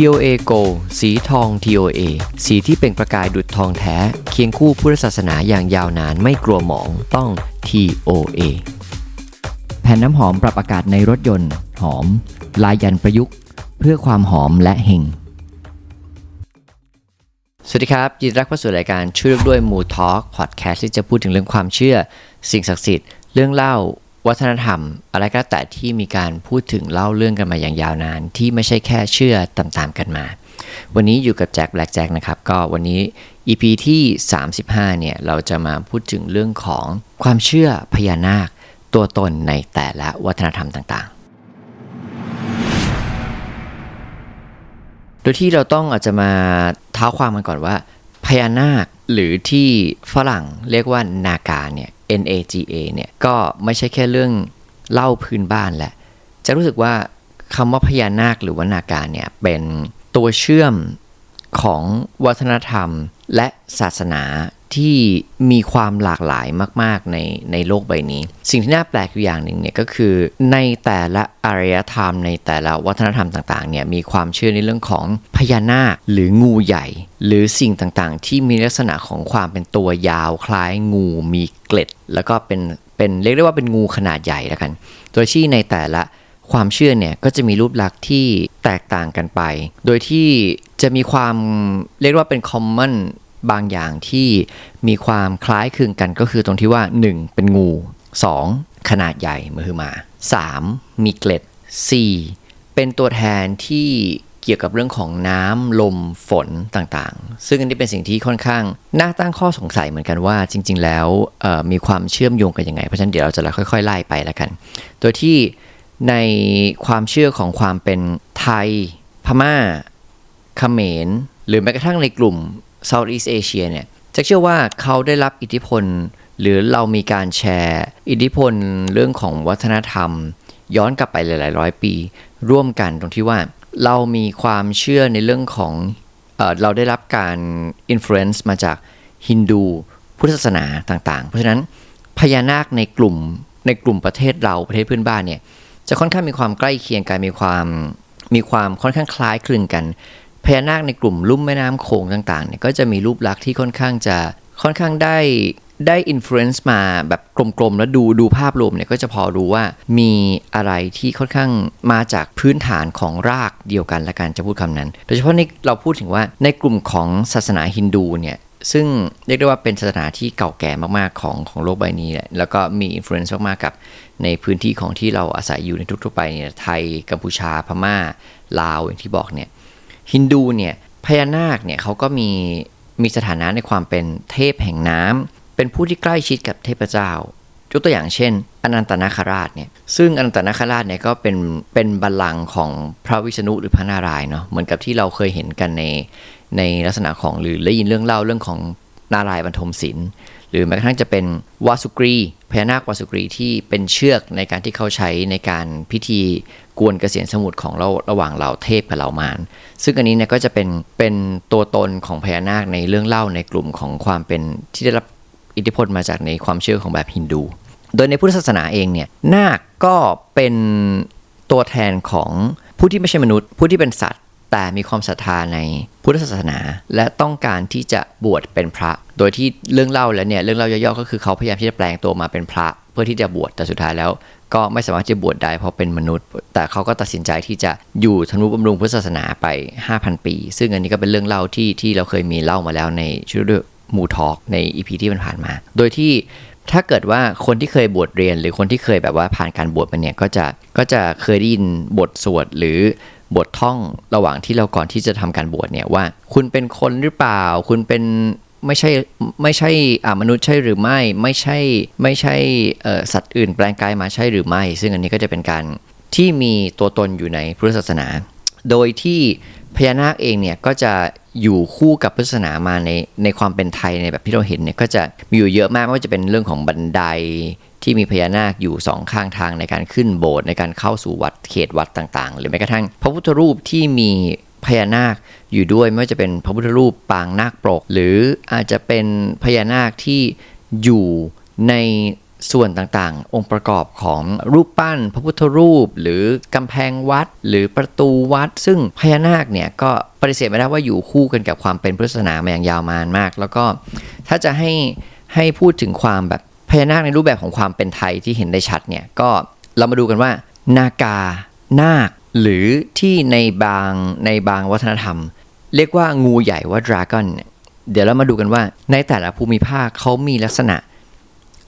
TOA Gold สีทอง TOA สีที่เปล่งประกายดุจทองแท้ เคียงคู่พุทธศาสนาอย่างยาวนานไม่กลัวหมองต้อง TOA แผ่นน้ำหอมปรับอากาศในรถยนต์ หอม ลายยันประยุกต์ เพื่อความหอมและเฮงสวัสดีครับ ยินดีรับเข้าสู่รายการชื่อเรื่องด้วยมูทอ l k พอดแคสต์ที่จะพูดถึงเรื่องความเชื่อ สิ่งศักดิ์สิทธิ์ เรื่องเล่า วัฒนธรรม อะไรก็แต่ที่มีการพูดถึงเล่าเรื่องกันมาอย่างยาวนาน ที่ไม่ใช่แค่เชื่อตามๆกันมา วันนี้อยู่กับแจ็คแบล็กแจ็คนะครับ ก็วันนี้ EP ที่ 35 เนี่ย เราจะมาพูดถึงเรื่องของความเชื่อพญานาค ตัวตนในแต่ละวัฒนธรรมต่างๆ โดยที่เราต้องอาจจะมาเท้าความกันก่อนว่าพญานาคหรือที่ฝรั่งเรียกว่านากาเนี่ย N A G A เนี่ยก็ไม่ใช่แค่เรื่องเล่าพื้นบ้านแหละ จะรู้สึกว่าคำว่าพญานาคหรือว่านาการเนี่ยเป็นตัวเชื่อมของวัฒนธรรม และศาสนาที่มีความหลากหลายมาก ๆ ในในโลกใบนี้ สิ่งที่น่าแปลกอยู่อย่างหนึ่งเนี่ยก็คือในแต่ละอารยธรรม ในแต่ละวัฒนธรรมต่างๆเนี่ยมีความเชื่อในเรื่องของพญานาคหรืองูใหญ่ หรือสิ่งต่างๆ ที่มีลักษณะของความเป็นตัวยาวคล้ายงูมีเกล็ด แล้วก็เป็นเป็นเรียกได้ว่าเป็นงูขนาดใหญ่แล้วกัน โดยที่ในแต่ละ ความเชื่อเนี่ยก็จะมีรูปลักษณ์ที่แตกต่างกันไป โดยที่จะมีความเรียกว่าเป็น common บางอย่างที่มีความคล้ายคลึงกันก็คือตรงที่ว่า 1. เป็นงู 2. ขนาดใหญ่มือมา 3. มีเกล็ด 4. เป็นตัวแทนที่เกี่ยวกับเรื่องของน้ำลมฝนต่างๆ ซึ่งอันนี้เป็นสิ่งที่ค่อนข้างน่าตั้งข้อสงสัยเหมือนกันว่าจริง ๆ แล้วมีความเชื่อมโยงกันยังไง เพราะฉะนั้นเดี๋ยวเราจะค่อยๆไล่ไปแล้วกัน โดยที่ ในความเชื่อของความเป็นไทย พม่าเขมร หรือแม้กระทั่งในกลุ่ม Southeast Asia เนี่ยจะเชื่อว่าเขาได้รับอิทธิพล หรือเรามีการแชร์ อิทธิพลเรื่องของวัฒนธรรม ย้อนกลับไปหลาย ๆ ร้อยปี ร่วมกันตรงที่ว่าเรามีความเชื่อในเรื่องของเออเราได้รับการอิม f l u e n c e มาจากฮินดูพุทธศาสนาต่าง ๆ เพราะฉะนั้นพญานาคในกลุ่มในกลุ่มประเทศเราประเทศเพื่อนบ้านเนี่ย จะค่อนข้างมีความใกล้เคียงกันมีความมีความค่อนข้างคล้ายคลึงกันพญานาคในกลุ่มลุ่มแม่น้ำโขงต่างๆเนี่ยก็จะมีรูปลักษณ์ที่ค่อนข้างจะค่อนข้างได้ได้อิมโฟเรนซ์มาแบบกลมๆ แล้วดูดูภาพรวมเนี่ยก็จะพอรู้ว่ามีอะไรที่ค่อนข้างมาจากพื้นฐานของรากเดียวกันละกันจะพูดคำนั้น โดยเฉพาะในเราพูดถึงว่าในกลุ่มของศาสนาฮินดูเนี่ย ซึ่งเรียกได้ว่าเป็นศาสนาที่เก่าแก่มากๆของของโลกใบนี้แหละแล้วก็มีอิมโฟเรนซ์มากๆกับในพื้นที่ของที่เราอาศัยอยู่ในทุกๆไปเนี่ยไทยกัมพูชาพม่า ลาวอย่างที่บอกเนี่ยฮินดูเนี่ยพญานาคเนี่ยเขาก็มีมีสถานะในความเป็นเทพแห่งน้ำเป็นผู้ที่ใกล้ชิดกับเทพเจ้ายกตัวอย่างเช่น อนันตนาคราชเนี่ยซึ่งอนันตนาคราชเนี่ยก็เป็นเป็นบัลลังก์ของพระวิษณุหรือพระนารายณ์เนาะเหมือนกับที่เราเคยเห็นกันใน ในลักษณะของหรือได้ยินเรื่องเล่าเรื่องของนารายณ์บรรทมศิลป์หรือแม้กระทั่งจะเป็นวาสุกรีพญานาควาสุกรีที่เป็นเชือกในการที่เขาใช้ในการพิธีกวนเกษียณสมุทรของเราระหว่างเราเทพกับเรามารซึ่งอันนี้เนี่ยก็จะเป็นเป็นตัวตนของพญานาคในเรื่องเล่าในกลุ่มของความเป็นที่ได้รับอิทธิพลมาจากในความเชื่อของแบบฮินดู โดยในพุทธศาสนาเองเนี่ยนาคก็เป็นตัวแทนของผู้ที่ไม่ใช่มนุษย์ ผู้ที่เป็นสัตว์ แต่มีความศรัทธาในพุทธศาสนา และต้องการที่จะบวชเป็นพระ โดยที่เรื่องเล่าแล้วเนี่ยเรื่องเล่าย่อๆก็คือเขาพยายามที่จะแปลงตัวมาเป็นพระ เพื่อที่จะบวชแต่สุดท้ายแล้ว ก็ไม่สามารถจะบวชได้เพราะเป็นมนุษย์ แต่เขาก็ตัดสินใจที่จะอยู่ทนุบำรุงพุทธศาสนาไป 5,000 ปี ซึ่งอันนี้ก็เป็นเรื่องเล่าที่ที่เราเคยมีเล่ามาแล้วในชื่อเรื่องมูทอกในอีพีที่มันผ่านมา โดยที่ถ้าเกิดว่าคนที่เคยบวชเรียน หรือคนที่เคยแบบว่าผ่านการบวชมาเนี่ยก็จะก็จะเคยได้ยินบทสวดหรือ บทท่องระหว่างที่เราก่อนที่จะทำการบวชเนี่ยว่า คุณเป็นคนหรือเปล่า คุณเป็นไม่ใช่ไม่ใช่มนุษย์ใช่หรือไม่ไม่ใช่ไม่ใช่สัตว์อื่นแปลงกายมาใช่หรือไม่ ซึ่งอันนี้ก็จะเป็นการที่มีตัวตนอยู่ในพุทธศาสนา โดยที่พญานาคเองเนี่ยก็จะอยู่คู่กับพุทธศาสนามาในในความเป็นไทยในแบบที่เราเห็นเนี่ยก็จะมีอยู่เยอะมากไม่ว่าจะเป็นเรื่องของบันได ที่มีพญานาคอยู่สองข้างทางในการขึ้นโบสถ์ในการเข้าสู่วัดเขตวัดต่างๆ หรือแม้กระทั่ง พระพุทธรูปที่มีพญานาคอยู่ด้วยไม่ว่าจะเป็นพระพุทธรูปปางนาคปรก หรืออาจจะเป็นพญานาคที่อยู่ในส่วนต่างๆ องค์ประกอบของรูปปั้น พระพุทธรูป หรือกำแพงวัด หรือประตูวัด ซึ่งพญานาคเนี่ยก็ปฏิเสธไม่ได้ว่าอยู่คู่กันกับความเป็นพุทธศาสนามาอย่างยาวนานมาก แล้วก็ถ้าจะให้ให้พูดถึงความแบบ พญานาคในรูปแบบของความเป็นไทยที่เห็นได้ชัดเนี่ยก็เรามาดูกันว่า นากา นาค หรือที่ในบางในบางวัฒนธรรม เรียกว่างูใหญ่ว่าดราก้อนเนี่ยเดี๋ยวเรามาดูกันว่าในแต่ละภูมิภาคเขามีลักษณะ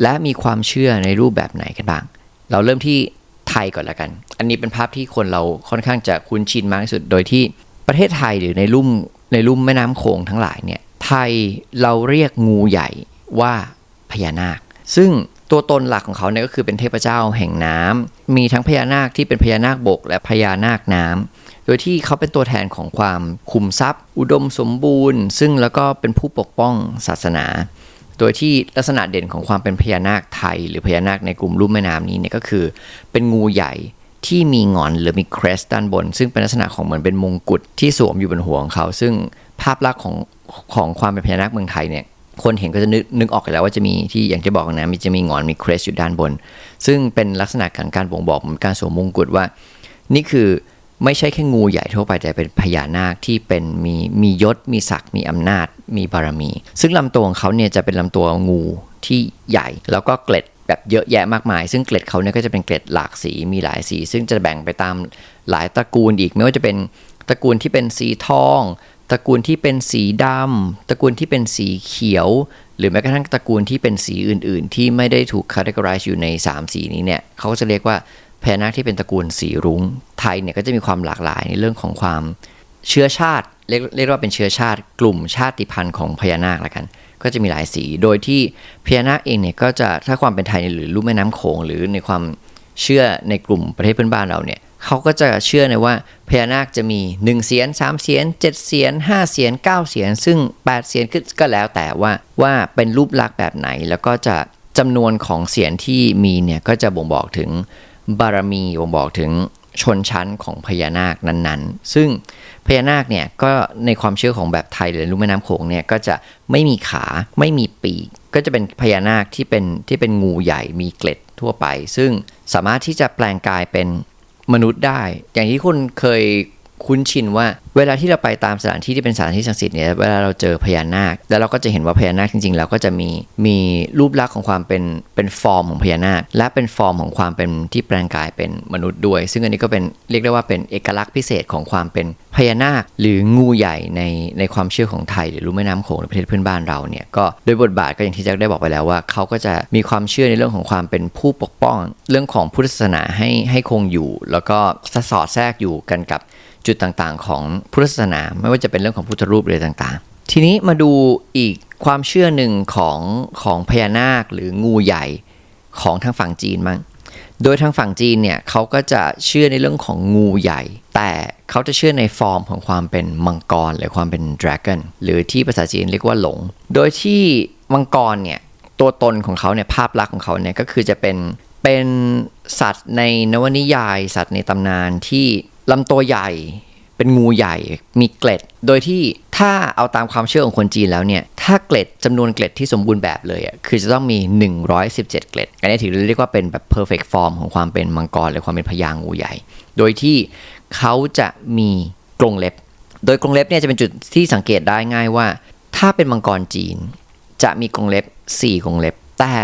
และมีความเชื่อในรูปแบบไหนกันบ้าง เราเริ่มที่ไทยก่อนละกัน อันนี้เป็นภาพที่คนเราค่อนข้างจะคุ้นชินมากที่สุด โดยที่ประเทศไทยหรือในลุ่มในลุ่มแม่น้ำโขงทั้งหลายเนี่ย ไทยเราเรียกงูใหญ่ว่าพญานาค ซึ่งตัวตนหลักของเขาเนี่ยก็คือเป็นเทพเจ้าแห่งน้ำมีทั้งพญานาคที่เป็นพญานาคบก และพญานาคน้ำโดยที่เขาเป็นตัวแทนของความคุมทรัพย์ อุดมสมบูรณ์ ซึ่งแล้วก็เป็นผู้ปกป้องศาสนา โดยที่ลักษณะเด่นของความเป็นพญานาคไทย หรือพญานาคในกลุ่มลุ่มแม่น้ำนี้เนี่ยก็คือ เป็นงูใหญ่ที่มีงอนหรือมีครสด้านบน ซึ่งเป็นลักษณะของเหมือนเป็นมงกุฎที่สวมอยู่บนหัวของเขา ซึ่งภาพลักษณ์ของของความเป็นพญานาคเมืองไทยเนี่ย คนเห็นก็จะนึกนึกออกแล้วว่าจะมีที่อย่างที่บอกนะมีจะมีงอนมีเครสอยู่ด้านบน ซึ่งเป็นลักษณะของการบ่งบอกเหมือนการสวมมงกุฎว่า นี่คือไม่ใช่แค่งูใหญ่ทั่วไปแต่เป็นพญานาคที่เป็นมีมียศ มีศักดิ์มีอำนาจ มีบารมี ซึ่งลำตัวของเขาเนี่ยจะเป็นลำตัวงูที่ใหญ่ แล้วก็เกล็ดแบบเยอะแยะมากมาย ซึ่งเกล็ดเขาเนี่ยก็จะเป็นเกล็ดหลากสีมีหลายสี ซึ่งจะแบ่งไปตามหลายตระกูลอีก ไม่ว่าจะเป็นตระกูลที่เป็นสีทอง ตระกูลที่เป็นสีดำตระกูลที่เป็นสีเขียว หรือแม้กระทั่งตระกูลที่เป็นสีอื่น ๆ ที่ไม่ได้ถูก categorize อยู่ใน 3 สีนี้เนี่ยเขาก็จะเรียกว่าพญานาคที่เป็นตระกูลสีรุง้ง ไทยเนี่ยก็จะมีความหลากหลายในเรื่องของความเชื้อชาติเรียกเรียกว่าเป็นเชื้อชาติ กลุ่มชาติพันธุ์ของพญานาคละกัน ก็จะมีหลายสี โดยที่พญานาคเองเนี่ยก็จะถ้าความเป็นไทยหรือลุ่มแม่น้ำโขงหรือในความเชื่อในกลุ่มประเทศเพื่อนบ้านเราเนี่ย เขาก็จะเชื่อในว่าพญานาคจะมี 1 เสียน 3 เสียน 7 เสียน 5 เสียน 9 เสียน ซึ่ง 8 เสียนก็แล้วแต่ว่าว่าเป็นรูปลักษณ์แบบไหน แล้วก็จะจำนวนของเสียนที่มีเนี่ยก็จะบ่งบอกถึงบารมีบ่งบอกถึงชนชั้นของพญานาคนั้นๆ ซึ่งพญานาคเนี่ยก็ในความเชื่อของแบบไทยหรือลุ่มแม่น้ำโขงเนี่ยก็จะไม่มีขาไม่มีปีก ก็จะเป็นพญานาคที่เป็นที่เป็นงูใหญ่มีเกล็ดทั่วไป ซึ่งสามารถที่จะแปลงกายเป็น มนุษย์ได้ อย่างที่คุณเคย คุ้นชินว่า เวลาที่เราไปตามสถานที่ที่เป็นสถานที่ศักดิ์สิทธิ์เนี่ยเวลาเราเจอพญานาค แล้วเราก็จะเห็นว่าพญานาคจริงๆแล้วก็จะมีมีรูปลักษณ์ของความเป็นเป็นฟอร์มของพญานาค และเป็นฟอร์มของความเป็นที่แปลงกายเป็นมนุษย์ด้วย ซึ่งอันนี้ก็เป็นเรียกได้ว่าเป็นเอกลักษณ์พิเศษของความเป็นพญานาค หรืองูใหญ่ในในความเชื่อของไทย หรือลุ่มแม่น้ำโขงในประเทศเพื่อนบ้านเราเนี่ยก็โดยบทบาทก็อย่างที่แจ็คได้บอกไปแล้วว่าเขาก็จะมีความเชื่อในเรื่องของความเป็นผู้ปกป้อง เรื่องของพุทธศาสนาให้ให้คงอยู่ แล้วก็สอดแทรกอยู่กันกับ จุดต่างๆ ของพุทธศาสนา ไม่ว่าจะเป็นเรื่องของพุทธรูปเลยต่างๆ ทีนี้มาดูอีกความเชื่อหนึ่งของของพญานาคหรืองูใหญ่ของทางฝั่งจีนมั้งโดยทางฝั่งจีนเนี่ยเขาก็จะเชื่อในเรื่องของงูใหญ่ แต่เขาจะเชื่อในฟอร์มของความเป็นมังกรหรือความเป็นดราก้อนหรือที่ภาษาจีนเรียกว่าหลง โดยที่มังกรเนี่ยตัวตนของเขาเนี่ยภาพลักษณ์ของเขาเนี่ยก็คือจะเป็นเป็นสัตว์ในนวนิยาย สัตว์ในตำนานที่ ลำตัวใหญ่เป็นงูใหญ่มีเกล็ด โดยที่ถ้าเอาตามความเชื่อของคนจีนแล้วเนี่ย ถ้าเกล็ดจำนวนเกล็ดที่สมบูรณ์แบบเลยอะคือจะต้องมี 117 เกล็ด อันนี้ถือเรียกว่าเป็นแบบ perfect form ของความเป็นมังกรหรือความเป็นพญางูใหญ่ โดยที่เขาจะมีกรงเล็บ โดยกรงเล็บเนี่ยจะเป็นจุดที่สังเกตได้ง่ายว่า ถ้าเป็นมังกรจีน จะมีกรงเล็บ 4 กรงเล็บ แต่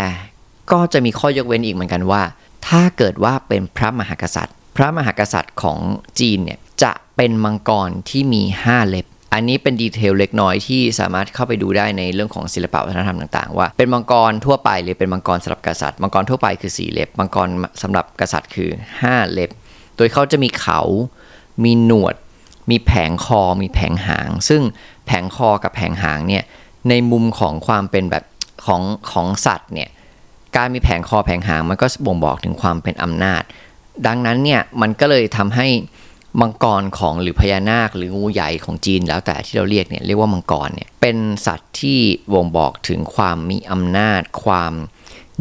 ก็จะมีข้อยกเว้นอีกเหมือนกันว่า ถ้าเกิดว่าเป็นพระมหากษัตริย์ พระมหากษัตริย์ของจีนเนี่ยจะเป็นมังกรที่มี 5 เล็บ อันนี้เป็นดีเทลเล็กน้อยที่สามารถเข้าไปดูได้ในเรื่องของศิลปวัฒนธรรมต่างๆ ว่าเป็นมังกรทั่วไปหรือเป็นมังกรสำหรับกษัตริย์มังกรทั่วไปคือ 4 เล็บ มังกรสำหรับกษัตริย์คือ 5 เล็บ โดยเขาจะมีเขา มีหนวด มีแผงคอ มีแผงหาง ซึ่งแผงคอกับแผงหางเนี่ยในมุมของความเป็นแบบของของสัตว์เนี่ยการมีแผงคอแผงหางมันก็บ่งบอกถึงความเป็นอำนาจ ดังนั้นเนี่ยมันก็เลยทำให้มังกรของหรือพญานาคหรืองูใหญ่ของจีนแล้วแต่ที่เราเรียกเนี่ยเรียกว่ามังกรเนี่ยเป็นสัตว์ที่บ่งบอกถึงความมีอำนาจ ความ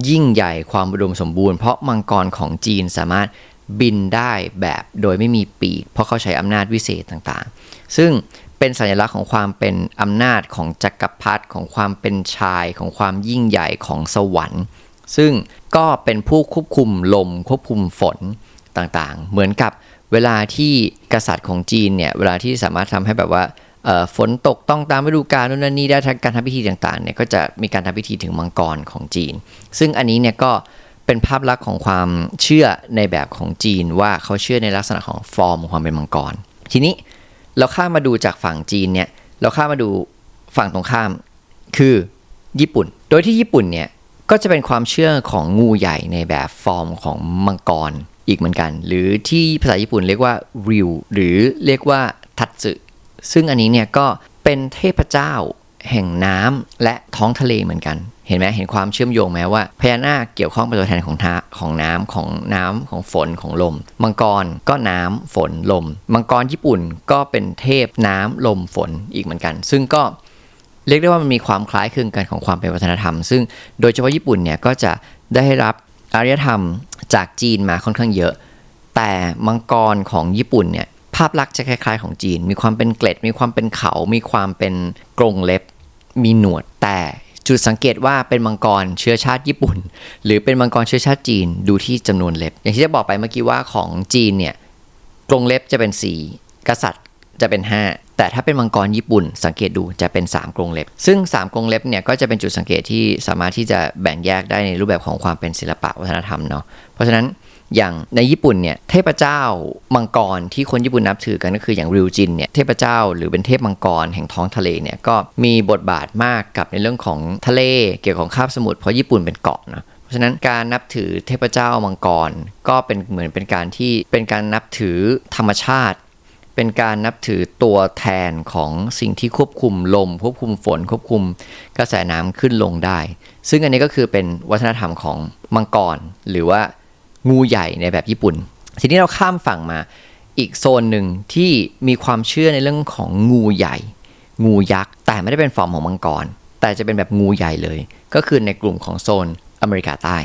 ยิ่งใหญ่ความอุดมสมบูรณ์ เพราะมังกรของจีนสามารถบินได้แบบโดยไม่มีปีก เพราะเขาใช้อำนาจวิเศษต่างๆ ซึ่งเป็นสัญลักษณ์ของความเป็นอำนาจของจักรพรรดิของความเป็นชายของความยิ่งใหญ่ของสวรรค์ ซึ่งก็เป็นผู้ควบคุมลมควบคุมฝน ต่างๆ เหมือนกับเวลาที่กษัตริย์ของจีนเนี่ยเวลาที่สามารถทำให้แบบว่าฝนตกต้องตามฤดูกาลนู่นนั่นนี่ได้ทั้งการทำพิธีต่างๆเนี่ยก็จะมีการทำพิธีถึงมังกรของจีน ซึ่งอันนี้เนี่ยก็เป็นภาพลักษณ์ของความเชื่อในแบบของจีนว่าเขาเชื่อในลักษณะของฟอร์มของความเป็นมังกร ทีนี้เราข้ามมาดูจากฝั่งจีนเนี่ยเราข้ามมาดูฝั่งตรงข้ามคือญี่ปุ่น โดยที่ญี่ปุ่นเนี่ยก็จะเป็นความเชื่อของงูใหญ่ในแบบฟอร์มของมังกร อีกเหมือนกัน หรือที่ภาษาญี่ปุ่นเรียกว่าริวหรือเรียกว่าทัตสึซึ่งอันนี้เนี่ยก็เป็นเทพเจ้าแห่งน้ำและท้องทะเลเหมือนกัน เห็นไหมเห็นความเชื่อมโยงไหมว่าพญานาคเกี่ยวข้องเป็นตัวแทนของทาของน้ำของน้ำของฝนของลม มังกรก็น้ำฝนลม มังกรญี่ปุ่นก็เป็นเทพน้ำลมฝนอีกเหมือนกัน ซึ่งก็เรียกได้ว่ามันมีความคล้ายคลึงกันของความเป็นวัฒนธรรม ซึ่งโดยเฉพาะญี่ปุ่นเนี่ยก็จะได้รับอารยธรรม จากจีนมาค่อนข้างเยอะ แต่มังกรของญี่ปุ่นเนี่ยภาพลักษณ์จะคล้าย ๆ ของจีน มีความเป็นเกล็ด มีความเป็นเขา มีความเป็นกรงเล็บ มีหนวด แต่จุดสังเกตว่าเป็นมังกรเชื้อชาติญี่ปุ่น หรือเป็นมังกรเชื้อชาติจีนดูที่จำนวนเล็บ อย่างที่จะบอกไปเมื่อกี้ว่าของจีนเนี่ยกรงเล็บจะเป็น 4 กษัตริย์จะเป็น 5 แต่ถ้าเป็นมังกรญี่ปุ่น สังเกตดูจะเป็น 3 กรงเล็บ ซึ่ง 3 กรงเล็บเนี่ยก็จะเป็นจุดสังเกตที่สามารถที่จะแบ่งแยกได้ในรูปแบบของความเป็นศิลปะวัฒนธรรมเนาะ เพราะฉะนั้นอย่างในญี่ปุ่นเนี่ยเทพเจ้ามังกรที่คนญี่ปุ่นนับถือกันก็คืออย่างริวจินเนี่ยเทพเจ้าหรือเป็นเทพมังกรแห่งท้องทะเลเนี่ยก็มีบทบาทมากกับในเรื่องของทะเลเกี่ยวกับคาบสมุทรเพราะญี่ปุ่นเป็นเกาะนะเพราะฉะนั้นการนับถือเทพเจ้ามังกร ก็เป็นเหมือนเป็นการที่เป็นการนับถือธรรมชาติ เป็นการนับถือตัวแทนของสิ่งที่ควบคุมลม ควบคุมฝน ควบคุมกระแสน้ำขึ้นลงได้ ซึ่งอันนี้ก็คือเป็นวัฒนธรรมของมังกรหรือว่า งูใหญ่ในแบบญี่ปุ่น ทีนี้เราข้ามฝั่งมาอีกโซนหนึ่งที่มีความเชื่อในเรื่องของงูใหญ่ งูยักษ์ แต่ไม่ได้เป็นฟอร์มของมังกร แต่จะเป็นแบบงูใหญ่เลย ก็คือในกลุ่มของโซนอเมริกาใต้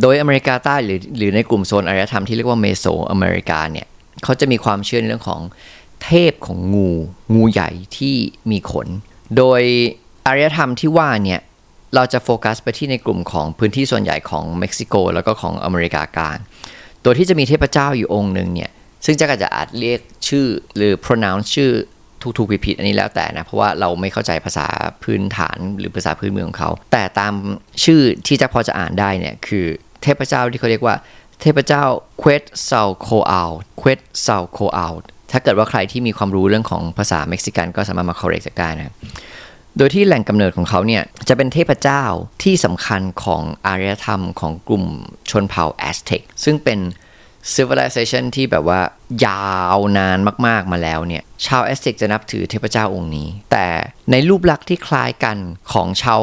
โดยอเมริกาใต้หรือหรือในกลุ่มโซนอารยธรรมที่เรียกว่าเมโสอเมริกาเนี่ยเขาจะมีความเชื่อในเรื่องของเทพของงู งูใหญ่ที่มีขน โดยอารยธรรมที่ว่าเนี่ย เราจะโฟกัสไปที่ในกลุ่มของพื้นที่ส่วนใหญ่ของเม็กซิโก แล้วก็ของอเมริกากลางโดยที่จะมีเทพเจ้าอยู่องค์หนึ่งเนี่ย ซึ่งจะอาจจะอาจเรียกชื่อหรือ pronounce ชื่อถูกๆผิดๆอันนี้แล้วแต่นะ เพราะว่าเราไม่เข้าใจภาษาพื้นฐานหรือภาษาพื้นเมืองของเขา แต่ตามชื่อที่จะพอจะอ่านได้เนี่ย คือเทพเจ้าที่เขาเรียกว่า เทพเจ้าเควตซาโคอัลเควตซาโคอัลถ้าเกิดว่าใครที่มีความรู้เรื่องของภาษาเม็กซิกันก็สามารถมา correct ได้นะ โดยที่แหล่งกำเนิดของเขาเนี่ยจะเป็นเทพเจ้าที่สำคัญของอารยธรรมของกลุ่มชนเผ่าแอสเท็กซึ่งเป็น civilization ที่แบบว่ายาวนานมากๆมาแล้วเนี่ย ชาวแอสเท็กจะนับถือเทพเจ้าองค์นี้ แต่ในรูปลักษณ์ที่คล้ายกันของชาว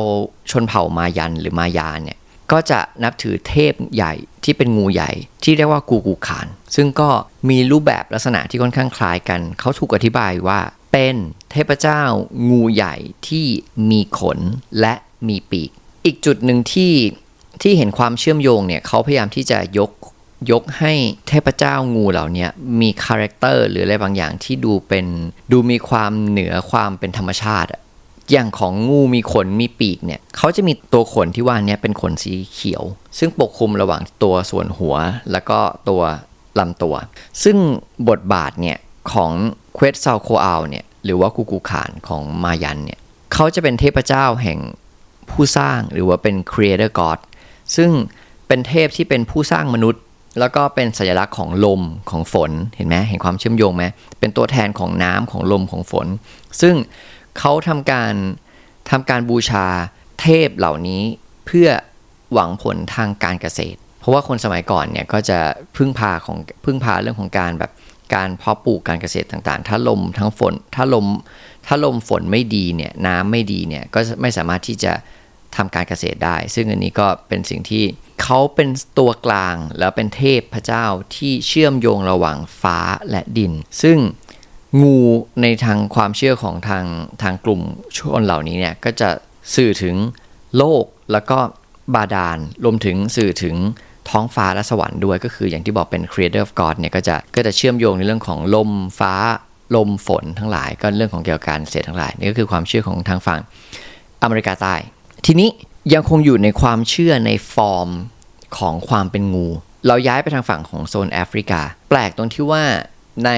ชนเผ่ามายันหรือมายาเนี่ยก็จะนับถือเทพใหญ่ที่เป็นงูใหญ่ที่เรียกว่ากูกูคาน ซึ่งก็มีรูปแบบลักษณะที่ค่อนข้างคล้ายกัน เขาถูกอธิบายว่า เป็นเทพเจ้างูใหญ่ที่มีขนและมีปีก อีกจุดหนึ่งที่ที่เห็นความเชื่อมโยงเนี่ยเขาพยายามที่จะยกยกให้เทพเจ้างูเหล่านี้มีคาแรคเตอร์หรืออะไรบางอย่างที่ดูเป็นดูมีความเหนือความเป็นธรรมชาติอะอย่างของงูมีขนมีปีกเนี่ยเขาจะมีตัวขนที่ว่านี้เป็นขนสีเขียว ซึ่งปกคลุมระหว่างตัวส่วนหัว แล้วก็ตัวลำตัว ซึ่งบทบาทเนี่ยของ เควตซาโคอัลเนี่ยหรือว่ากูกูขานของมายันเนี่ยเขาจะเป็นเทพเจ้าแห่งผู้สร้างหรือว่าเป็น creator god ซึ่งเป็นเทพที่เป็นผู้สร้างมนุษย์ แล้วก็เป็นสัญลักษณ์ของลมของฝนเห็นไหมเห็นความเชื่อมโยงไหมเป็นตัวแทนของน้ำของลมของฝน ซึ่งเขาทำการทำการบูชาเทพเหล่านี้เพื่อหวังผลทางการเกษตร เพราะว่าคนสมัยก่อนเนี่ยก็จะพึ่งพาของพึ่งพาเรื่องของการแบบ การเพาะปลูกการเกษตรต่างๆ ถ้าลมทั้งฝน ถ้าลม ถ้าลมฝนไม่ดีเนี่ย น้ำไม่ดีเนี่ย ก็ไม่สามารถที่จะทำการเกษตรได้ ซึ่งอันนี้ก็เป็นสิ่งที่เขาเป็นตัวกลาง แล้วเป็นเทพพระเจ้าที่เชื่อมโยงระหว่างฟ้าและดิน ซึ่งงูในทางความเชื่อของทางทางกลุ่มชนเหล่านี้เนี่ย ก็จะสื่อถึงโลกแล้วก็บาดาล รวมถึงสื่อถึง ท้องฟ้าและสวรรค์ด้วยก็คืออย่างที่บอกเป็น creator of God เนี่ยก็จะก็จะเชื่อมโยงในเรื่องของลมฟ้าลมฝนทั้งหลาย ก็เรื่องของเกี่ยวกับการเกษทั้งหลายนี่ก็คือความเชื่อของทางฝั่งอเมริกาใต้ ทีนี้ยังคงอยู่ในความเชื่อในฟอร์มของความเป็นงู เราย้ายไปทางฝั่งของโซนแอฟริกา แปลกตรงที่ว่าใน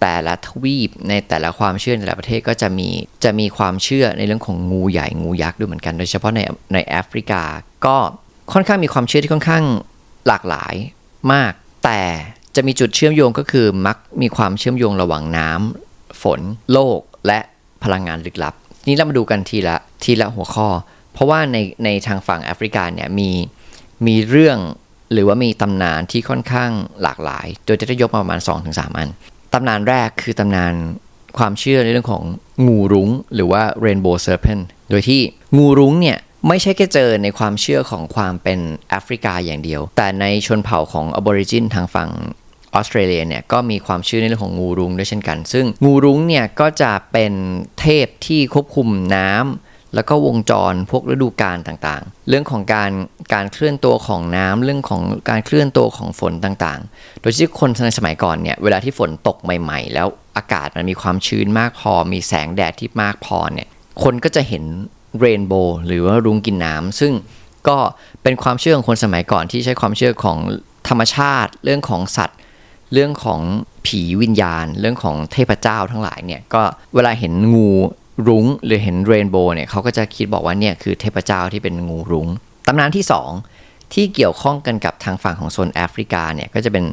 แต่ละทวีปในแต่ละความเชื่อในแต่ละประเทศก็จะมีจะมีความเชื่อในเรื่องของงูใหญ่งูยักษ์ด้วยเหมือนกัน โดยเฉพาะในในแอฟริกาก็ ค่อนข้างมีความเชื่อที่ค่อนข้างหลากหลายมาก แต่จะมีจุดเชื่อมโยงก็คือมักมีความเชื่อมโยงระหว่างน้ำฝน โลก และพลังงานลึกลับ นี่เรามาดูกันทีละทีละหัวข้อ เพราะว่าในในทางฝั่งแอฟริกาเนี่ยมีมีเรื่องหรือว่ามีตำนานที่ค่อนข้างหลากหลาย โดยจะได้ยกมาประมาณ 2-3 อัน ตำนานแรกคือตำนานความเชื่อในเรื่องของงูรุ้ง หรือว่า rainbow serpent โดยที่งูรุ้งเนี่ย ไม่ใช่แค่เจอในความเชื่อของความเป็นแอฟริกาอย่างเดียว แต่ในชนเผ่าของอบอริจินทางฝั่งออสเตรเลียเนี่ยก็มีความเชื่อในเรื่องของงูรุ้งด้วยเช่นกัน ซึ่งงูรุ้งเนี่ยก็จะเป็นเทพที่ควบคุมน้ำแล้วก็วงจรพวกฤดูกาลต่างๆ เรื่องของการการเคลื่อนตัวของน้ำเรื่องของการเคลื่อนตัวของฝนต่างๆ โดยที่คนในสมัยก่อนเนี่ยเวลาที่ฝนตกใหม่ ๆ แล้วอากาศมันมีความชื้นมากพอ มีแสงแดดที่มากพอเนี่ยคนก็จะเห็น เรนโบว์หรือว่ารุ้งกินน้ำซึ่งก็เป็นความเชื่อของคนสมัยก่อนที่ใช้ความเชื่อของธรรมชาติ เรื่องของสัตว์ เรื่องของผีวิญญาณ เรื่องของเทพเจ้าทั้งหลายเนี่ยก็เวลาเห็นงูรุ้งหรือเห็นเรนโบว์เนี่ยเขาก็จะคิดบอกว่าเนี่ยคือเทพเจ้าที่เป็นงูรุ้งตำนานที่ 2 ที่เกี่ยวข้องกันกับทางฝั่งของโซนแอฟริกาเนี่ยก็จะเป็น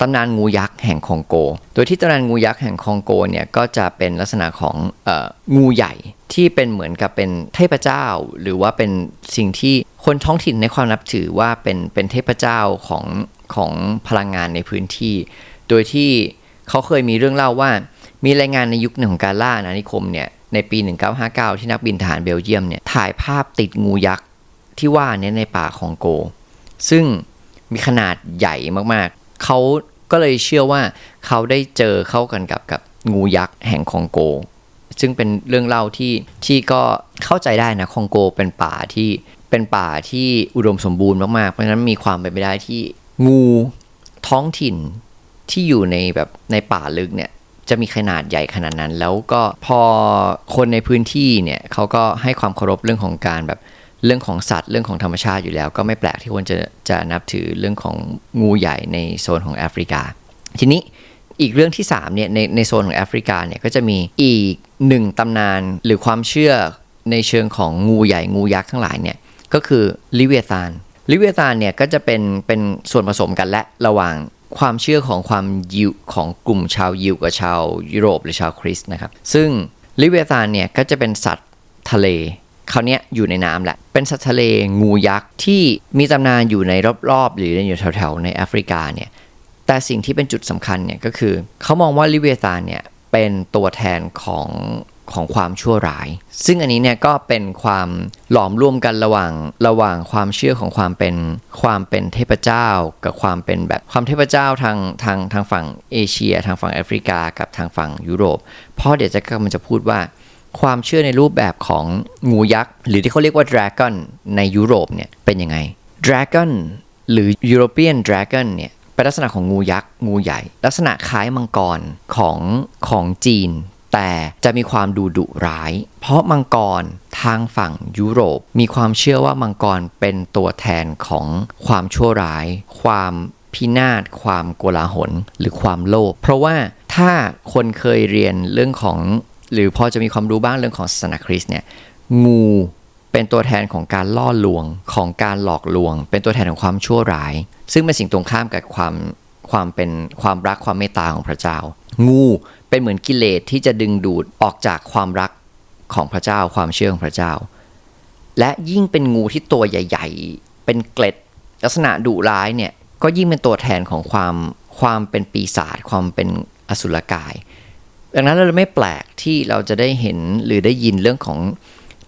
ตำนานงูยักษ์แห่งคองโก โดยที่ตำนานงูยักษ์แห่งคองโกเนี่ยก็จะเป็นลักษณะของอองูใหญ่ที่เป็นเหมือนกับเป็นเทพเจ้า หรือว่าเป็นสิ่งที่คนท้องถิ่นในความนับถือว่าเป็นเป็นเทพเจ้าของของพลังงานในพื้นที่ โดยที่เขาเคยมีเรื่องเล่าว่า มีรายงานในยุคหนึ่งของการล่าอาณานิคมเนี่ยในปี 1959 ที่นักบินทหารเบลเยียมเนี่ยถ่ายภาพติดงูยักษ์ที่ว่านี่ยในป่าคองโก ซึ่งมีขนาดใหญ่มาก เขาก็เลยเชื่อว่าเขาได้เจอเข้ากันกับกับงูยักษ์แห่งคองโก ซึ่งเป็นเรื่องเล่าที่ที่ก็เข้าใจได้นะคองโกเป็นป่าที่เป็นป่าที่อุดมสมบูรณ์มากๆ เพราะฉะนั้นมีความเป็นไปได้ที่งูท้องถิ่นที่อยู่ในแบบในป่าลึกเนี่ยจะมีขนาดใหญ่ขนาดนั้น แล้วก็พอคนในพื้นที่เนี่ยเขาก็ให้ความเคารพเรื่องของการแบบ เรื่องของสัตว์เรื่องของธรรมชาติอยู่แล้ว ก็ไม่แปลกที่คนจะจะนับถือเรื่องของงูใหญ่ในโซนของแอฟริกา ทีนี้อีกเรื่องที่3เนี่ยในในโซนของแอฟริกาเนี่ยก็จะมีอีกหนึ่งตำนานหรือความเชื่อในเชิงของงูใหญ่งูยักษ์ทั้งหลายเนี่ยก็คือลิเวธานลิเวธานเนี่ยก็จะเป็นเป็นส่วนผสมกันและระหว่างความเชื่อของความยิวของกลุ่มชาวยิวกับชาวยุโรปหรือชาวคริสต์นะครับซึ่งลิเวธานเนี่ยก็จะเป็นสัตว์ทะเล คราวเนี้ยอยู่ในน้ำแหละ เป็นสัตว์ทะเลงูยักษ์ที่มีตำนานอยู่ในรอบๆ หรืออยู่แถวๆ ในแอฟริกาเนี่ยแต่สิ่งที่เป็นจุดสำคัญเนี่ยก็คือ เขามองว่าลิเวธานเนี่ยเป็นตัวแทนของของความชั่วร้าย ซึ่งอันนี้เนี่ยก็เป็นความหลอมรวมกันระหว่างระหว่างความเชื่อของความเป็นความเป็นเทพเจ้า กับความเป็นแบบความเทพเจ้าทางทางทางฝั่งเอเชีย ทางฝั่งแอฟริกา กับทางฝั่งยุโรป เพราะเดี๋ยวจะกำลังจะพูดว่า ความเชื่อในรูปแบบของงูยักษ์ หรือที่เขาเรียกว่าดราก้อนในยุโรปเนี่ยเป็นยังไงดราก้อนหรือ European Dragon เนี่ยเป็นลักษณะของงูยักษ์งูใหญ่ ลักษณะคล้ายมังกรของของจีน แต่จะมีความดูดุร้าย เพราะมังกรทางฝั่งยุโรป มีความเชื่อว่ามังกรเป็นตัวแทนของความชั่วร้าย ความพินาศความโกลาหล หรือความโลภเพราะว่าถ้าคนเคยเรียนเรื่องของ หรือพอจะมีความรู้บ้างเรื่องของศาสนาคริสต์เนี่ยงูเป็นตัวแทนของการล่อลวงของการหลอกลวง เป็นตัวแทนของความชั่วร้าย ซึ่งเป็นสิ่งตรงข้ามกับความความเป็นความรักความเมตตาของพระเจ้า งูเป็นเหมือนกิเลสที่จะดึงดูดออกจากความรักของพระเจ้าความเชื่อของพระเจ้า และยิ่งเป็นงูที่ตัวใหญ่ ๆ เป็นเกล็ดลักษณะดุร้ายเนี่ยก็ยิ่งเป็นตัวแทนของความความเป็นปีศาจความเป็นอสุรกาย ดังนั้นเราไม่แปลกที่เราจะได้เห็นหรือได้ยินเรื่องของ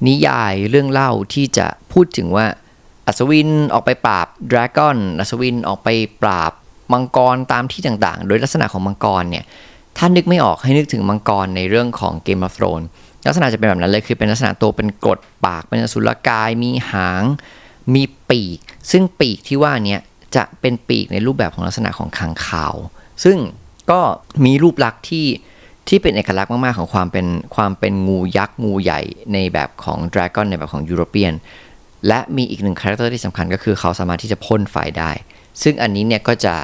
นิยายเรื่องเล่าที่จะพูดถึงว่าอัศวินออกไปปราบดราก้อนอัศวินออกไปปราบมังกรตามที่ต่างๆ โดยลักษณะของมังกรเนี่ยถ้านึกไม่ออกให้นึกถึงมังกรในเรื่องของเกม of t h r o n ลักษณะจะเป็นแบบนั้นเลยคือเป็นลักษณะตัวเป็นกรดปากเป็นอสุรกายมีหาง มีปีก ซึ่งปีกที่ว่านี้จะเป็นปีกในรูปแบบของลักษณะของขังขาว ซึ่งก็มีรูปลักษณ์ที่ ที่เป็นเอกลักษณ์มาก ๆ ของความเป็นความเป็นงูยักษ์งูใหญ่ในแบบของดราก้อนในแบบของยุโรเปียนและมีอีกหนึ่งคาแรคเตอร์ที่สำคัญก็คือเขาสามารถที่จะพ่นไฟได้ ซึ่งอันนี้เนี่ยก็จะ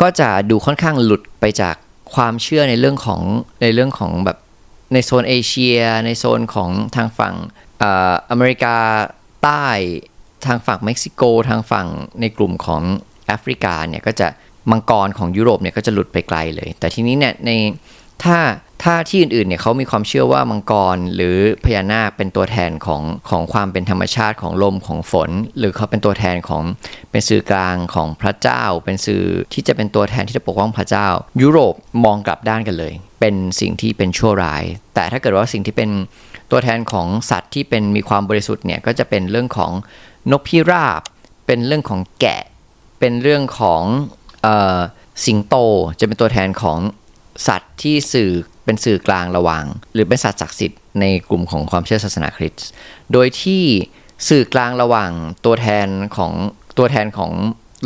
ก็จะดูค่อนข้างหลุดไปจากความเชื่อในเรื่องของในเรื่องของแบบในโซนเอเชีย ในโซนของทางฝั่งเอ่ออเมริกาใต้ทางฝั่งเม็กซิโก ทางฝั่งในกลุ่มของแอฟริกาเนี่ยก็จะมังกรของยุโรปเนี่ยก็จะหลุดไปไกลเลย แต่ทีนี้เนี่ยใน ถ้าถ้าที่อื่นๆเนี่ยเขามีความเชื่อว่ามังกรหรือพญานาคเป็นตัวแทนของของความเป็นธรรมชาติของลมของฝน หรือเขาเป็นตัวแทนของเป็นสื่อกลางของพระเจ้า เป็นสื่อที่จะเป็นตัวแทนที่จะปกป้องพระเจ้า ยุโรปมองกลับด้านกันเลย เป็นสิ่งที่เป็นชั่วร้าย แต่ถ้าเกิดว่าสิ่งที่เป็นตัวแทนของสัตว์ที่เป็นมีความบริสุทธิ์เนี่ยก็จะเป็นเรื่องของนกพิราบ เป็นเรื่องของแกะ เป็นเรื่องของออสิงโตจะเป็นตัวแทนของ สัตว์ที่สื่อเป็นสื่อกลางระหว่าง หรือเป็นสัตว์ศักดิ์สิทธิ์ในกลุ่มของความเชื่อศาสนาคริสต์โดยที่สื่อกลางระหว่างตัวแทนของตัวแทนของ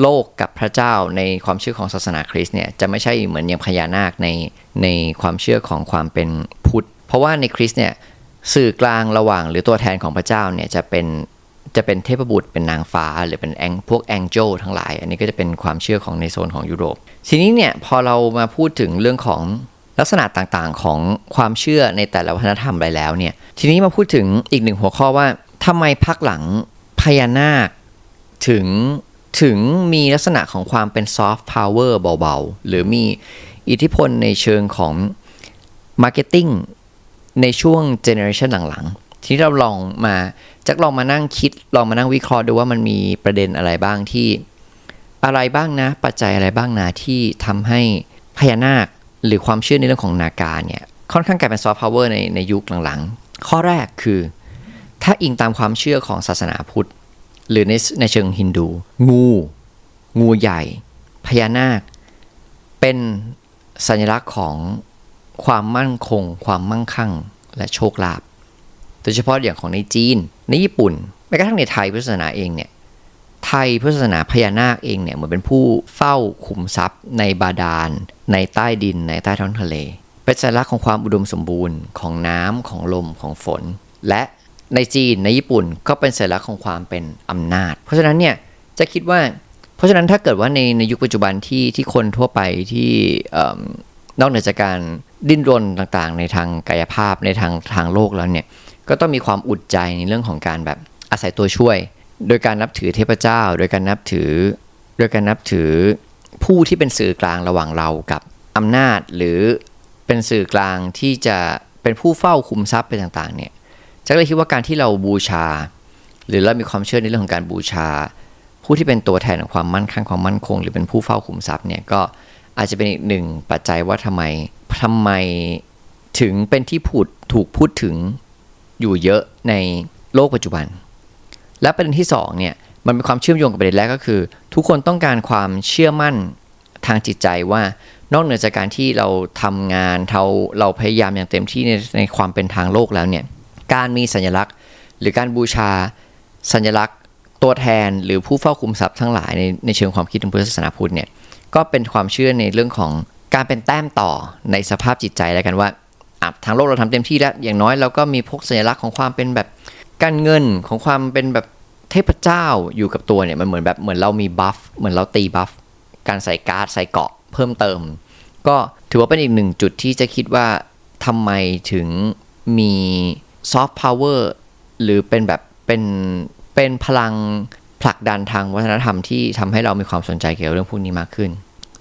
โลกกับพระเจ้าในความเชื่อของศาสนาคริสต์เนี่ยจะไม่ใช่เหมือนอย่างพญานาคในในความเชื่อของความเป็นพุทธ เพราะว่าในคริสต์เนี่ยสื่อกลางระหว่างหรือตัวแทนของพระเจ้าเนี่ยจะเป็น จะเป็นเทพบุตรเป็นนางฟ้า หรือเป็นแองพวกแองเจลทั้งหลาย อันนี้ก็จะเป็นความเชื่อของในโซนของยุโรป ทีนี้เนี่ยพอเรามาพูดถึงเรื่องของลักษณะต่างๆของความเชื่อในแต่ละวัฒนธรรมไปแล้วเนี่ยทีนี้มาพูดถึงอีกหนึ่งหัวข้อว่าทำไมพักหลังพญานาคถึงถึงมีลักษณะของความเป็นซอฟต์พาวเวอร์เบาๆ หรือมีอิทธิพลในเชิงของมาร์เก็ตติ้งในช่วงเจเนอเรชันหลังๆ ที่เราลองมาจะลองมานั่งคิดลองมานั่งวิเคราะห์ดูว่ามันมีประเด็นอะไรบ้างที่ อะไรบ้างนะ ปัจจัยอะไรบ้างนะที่ทำให้พญานาคหรือความเชื่อในเรื่องของนาคารเนี่ยค่อนข้างกลายเป็นซอฟต์พาวเวอร์ในในยุคหลังๆ ข้อแรกคือ ถ้าอิงตามความเชื่อของศาสนาพุทธ หรือในในเชิงฮินดู งู งูใหญ่ พญานาค เป็นสัญลักษณ์ของความมั่นคง ความมั่งคั่ง และโชคลาภ โดยเฉพาะอย่างของในจีน ในญี่ปุ่นแม้กระทั่งในไทยพุทธศาสนาเองเนี่ยไทยพุทธศาสนาพญานาคเองเนี่ยเหมือนเป็นผู้เฝ้าขุมทรัพย์ ในบาดาล ในใต้ดิน ในใต้ท้องทะเล เป็นสัญลักษณ์ของความอุดมสมบูรณ์ของน้ำของลมของฝน และในจีนในญี่ปุ่นก็เป็นสัญลักษณ์ของความเป็นอำนาจ เพราะฉะนั้นเนี่ยจะคิดว่า เพราะฉะนั้นถ้าเกิดว่าในในยุคปัจจุบันที่ที่คนทั่วไปที่เอิ่มนอกเหนือจากการดิ้นรนต่างๆ ในทางกายภาพในทางทางโลกแล้วเนี่ย ก็ต้องมีความอุดใจในเรื่องของการแบบอาศัยตัวช่วย โดยการนับถือเทพเจ้า โดยการนับถือ โดยการนับถือผู้ที่เป็นสื่อกลางระหว่างเรากับอำนาจ หรือเป็นสื่อกลางที่จะเป็นผู้เฝ้าคุมทรัพย์ไปต่างๆเนี่ยจะก็เลยคิดว่าการที่เราบูชา หรือเรามีความเชื่อในเรื่องของการบูชา ผู้ที่เป็นตัวแทนของความมั่นคงความมั่นคง หรือเป็นผู้เฝ้าคุมทรัพย์เนี่ยก็อาจจะเป็นอีกหนึ่งปัจจัยว่าทำไมทำไมถึงเป็นที่พูดถูกพูดถึง อยู่เยอะในโลกปัจจุบัน และประเด็นที่สองเนี่ยมันมีความเชื่อมโยงกับประเด็นแรกก็คือ ทุกคนต้องการความเชื่อมั่นทางจิตใจว่านอกเหนือจากการที่เราทำงานเราเราพยายามอย่างเต็มที่ในในความเป็นทางโลกแล้วเนี่ยการมีสัญลักษณ์ หรือการบูชาสัญลักษณ์ ตัวแทนหรือผู้เฝ้าคุมทรัพย์ทั้งหลายในในเชิงความคิดทางพุทธศาสนาพุทธเนี่ยก็เป็นความเชื่อในเรื่องของการเป็นแต้มต่อในสภาพจิตใจแล้วกันว่า ทางโลกเราทำเต็มที่แล้ว อย่างน้อยเราก็มีพกสัญลักษณ์ของความเป็นแบบการเงินของความเป็นแบบเทพเจ้าอยู่กับตัวเนี่ยมันเหมือนแบบเหมือนเรามีบัฟเหมือนเราตีบัฟการใส่การ์ดใส่เกาะเพิ่มเติม ก็ถือว่าเป็นอีกหนึ่งจุดที่จะคิดว่าทำไมถึงมีซอฟต์พาวเวอร์หรือเป็นแบบเป็นเป็นพลังผลักดันทางวัฒนธรรมที่ทำให้เรามีความสนใจเกี่ยวกับเรื่องพวกนี้มากขึ้น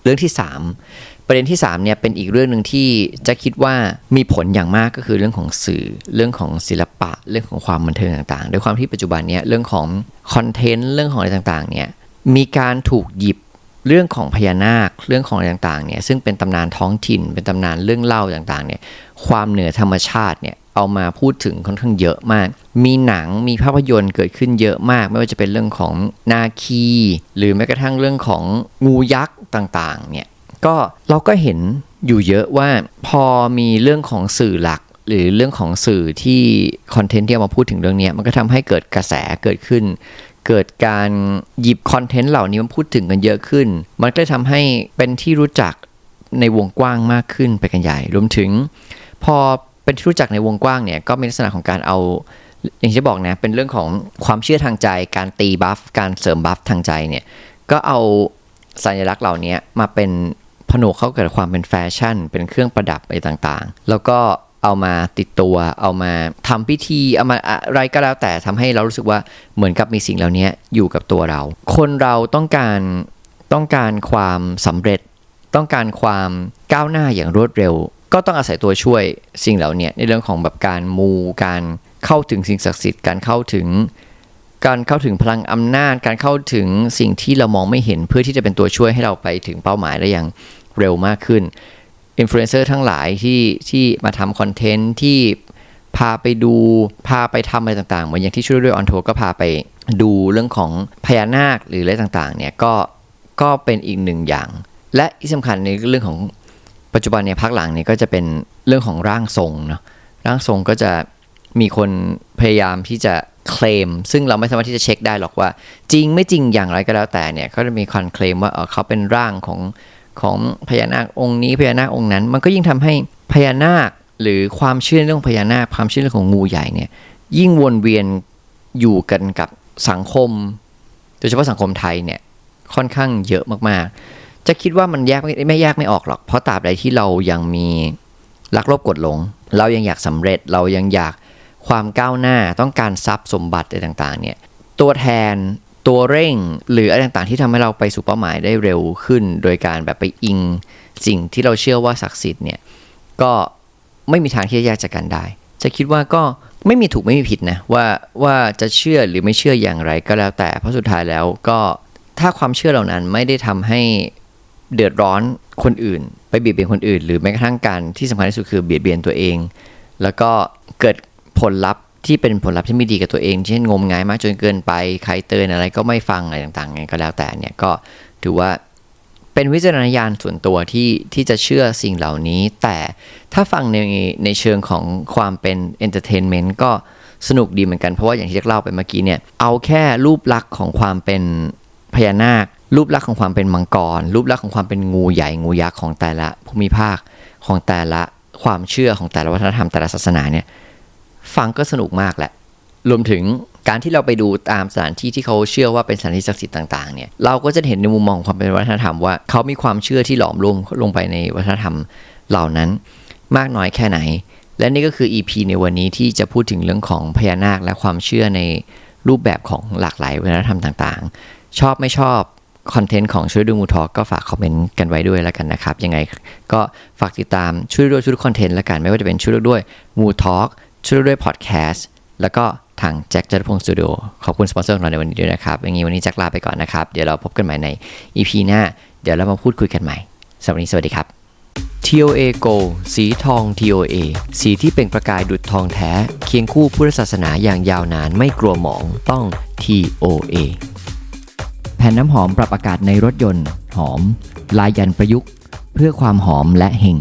เรื่องที่ 3 ประเด็นที่3เนี่ยเป็นอีกเรื่องหนึ่งที่จะคิดว่ามีผลอย่างมากก็คือเรื่องของสื่อ เรื่องของศิลปะ เรื่องของความบันเทิงต่างๆด้วยความที่ปัจจุบันเนี้ยเรื่องของคอนเทนต์เรื่องของอะไรต่างๆเนี่ยมีการถูกหยิบเรื่องของพญานาคเรื่องของอะไรต่างๆเนี่ยซึ่งเป็นตำนานท้องถิ่น เป็นตำนานเรื่องเล่าต่างๆเนี่ยความเหนือธรรมชาติเนี่ยเอามาพูดถึงค่อนข้างเยอะมาก มีหนังมีภาพยนตร์เกิดขึ้นเยอะมาก ไม่ว่าจะเป็นเรื่องของนาคี หรือแม้กระทั่งเรื่องของงูยักษ์ต่างๆเนี่ย ก็เราก็เห็นอยู่เยอะว่าพอมีเรื่องของสื่อหลัก หรือเรื่องของสื่อที่คอนเทนต์ที่เอามาพูดถึงเรื่องนี้มันก็ทำให้เกิดกระแสเกิดขึ้น เกิดการหยิบคอนเทนต์เหล่านี้มาพูดถึงกันเยอะขึ้น มันก็เลยทำให้เป็นที่รู้จักในวงกว้างมากขึ้นไปกันใหญ่ รวมถึง พอเป็นที่รู้จักในวงกว้างเนี่ยก็มีลักษณะของการเอาอย่างที่บอกนะเป็นเรื่องของความเชื่อทางใจ การตีบัฟการเสริมบัฟทางใจเนี่ยก็เอาสัญลักษณ์เหล่านี้มาเป็น ผนวกเข้ากับความเป็นแฟชั่น เป็นเครื่องประดับอะไรต่างๆ แล้วก็เอามาติดตัวเอามาทำพิธีเอามาอะไรก็แล้วแต่ทำให้เรารู้สึกว่าเหมือนกับมีสิ่งเหล่านี้อยู่กับตัวเรา คนเราต้องการต้องการความสำเร็จ ต้องการความก้าวหน้าอย่างรวดเร็ว ก็ต้องอาศัยตัวช่วยสิ่งเหล่านี้ในเรื่องของแบบการมูการเข้าถึงสิ่งศักดิ์สิทธิ์การเข้าถึง การเข้าถึงพลังอำนาจ การเข้าถึงสิ่งที่เรามองไม่เห็นเพื่อที่จะเป็นตัวช่วยให้เราไปถึงเป้าหมายได้อย่าง เร็วมากขึ้นอินฟลูเอนเซอร์ทั้งหลายที่ที่มาทำคอนเทนต์ที่พาไปดูพาไปทำอะไรต่างๆ เหมือนอย่างที่ช่วยด้วยออนโทก็พาไปดูเรื่องของพญานาคหรืออะไรต่างๆเนี่ยก็ก็เป็นอีกหนึ่งอย่าง และที่สำคัญในเรื่องของปัจจุบันเนี่ยพักหลังเนี่ยก็จะเป็นเรื่องของร่างทรงเนาะร่างทรงก็จะมีคนพยายามที่จะเคลมซึ่งเราไม่สามารถที่จะเช็คได้หรอกว่า จริงไม่จริงอย่างไรก็แล้วแต่เนี่ยก็จะมีคนเคลมว่าเออเขาเป็นร่างของ ของพญานาคองค์นี้พญานาคองค์นั้น มันก็ยิ่งทำให้พญานาคหรือความเชื่อเรื่องพญานาคความเชื่อเรื่องของงูใหญ่เนี่ยยิ่งวนเวียนอยู่กันกับสังคม โดยเฉพาะสังคมไทยเนี่ยค่อนข้างเยอะมากๆ จะคิดว่ามันแยกไม่แยกไม่ออกหรอก เพราะตราบใดที่เรายังมีลักลบกดหลง เรายังอยากสำเร็จเรายังอยากความก้าวหน้าต้องการทรัพย์สมบัติอะไรต่างๆเนี่ยตัวแทน ตัวเร่งหรืออะไรต่างๆที่ทำให้เราไปสู่เป้าหมายได้เร็วขึ้น โดยการแบบไปอิงสิ่งที่เราเชื่อว่าศักดิ์สิทธิ์เนี่ยก็ไม่มีทางที่จะแยกจากกันได้ จะคิดว่าก็ไม่มีถูกไม่มีผิดนะว่าว่าจะเชื่อหรือไม่เชื่ออย่างไรก็แล้วแต่เพราะสุดท้ายแล้วก็ถ้าความเชื่อเหล่านั้นไม่ได้ทำให้เดือดร้อนคนอื่น ไปเบียดเบียนคนอื่น หรือแม้กระทั่งการที่สำคัญที่สุดคือเบียดเบียนตัวเอง แล้วก็เกิดผลลัพธ์ ที่เป็นผลลัพธ์ที่ไม่ดีกับตัวเอง เช่นงมงายมากจนเกินไปใครเตือนอะไรก็ไม่ฟังอะไรต่างๆไงก็แล้วแต่เนี่ยก็ถือว่าเป็นวิจารณญาณส่วนตัวที่ที่จะเชื่อสิ่งเหล่านี้ แต่ถ้าฟังในในเชิงของความเป็นเอนเตอร์เทนเมนต์ก็สนุกดีเหมือนกันเพราะว่าอย่างที่เล่าไปเมื่อกี้เนี่ยเอาแค่รูปลักษณ์ของความเป็นพญานาค รูปลักษณ์ของความเป็นมังกร รูปลักษณ์ของความเป็นงูใหญ่งูยักษ์ของแต่ละภูมิภาคของแต่ละความเชื่อของแต่ละวัฒนธรรมแต่ละศาสนาเนี่ย ฟังก็สนุกมากแหละ รวมถึงการที่เราไปดูตามสถานที่ที่เขาเชื่อว่าเป็นสถานที่ศักดิ์สิทธิ์ต่างๆเนี่ยเราก็จะเห็นในมุมมองความเป็นวัฒนธรรมว่าเขามีความเชื่อที่หลอมรวมลงไปในวัฒนธรรมเหล่านั้น มากน้อยแค่ไหน และนี่ก็คือ EP ในวันนี้ที่จะพูดถึงเรื่องของพญานาคและความเชื่อในรูปแบบของหลากหลายวัฒนธรรมต่างๆ ชอบไม่ชอบคอนเทนต์ของช่วยดูมูทอก็ฝากคอมเมนต์กันไว้ด้วยแล้วกันนะครับ ยังไงก็ฝากติดตามช่วยด้วยช่วยคอนเทนต์แล้วกัน ไม่ว่าจะเป็นช่วยด้วยมูทอ ช่วยด้วยพอดแคสต์แล้วก็ทางแจ็คจัตพงศ์สตูดิโอขอบคุณสปอนเซอร์ของเราในวันนี้ด้วยนะครับอย่างนี้วันนี้แจ็คลาไปก่อนนะครับ เดี๋ยวเราพบกันใหม่ใน EP หน้า เดี๋ยวเรามาพูดคุยกันใหม่สำหรับวันนี้สวัสดีครับ TOA Go สีทอง TOA สีที่เปล่งประกายดุจทองแท้ เคียงคู่พุทธศาสนาอย่างยาวนานไม่กลัวหมองต้อง TOA แผ่นน้ำหอมปรับอากาศในรถยนต์ หอม ลายยันประยุกต์ เพื่อความหอมและเฮง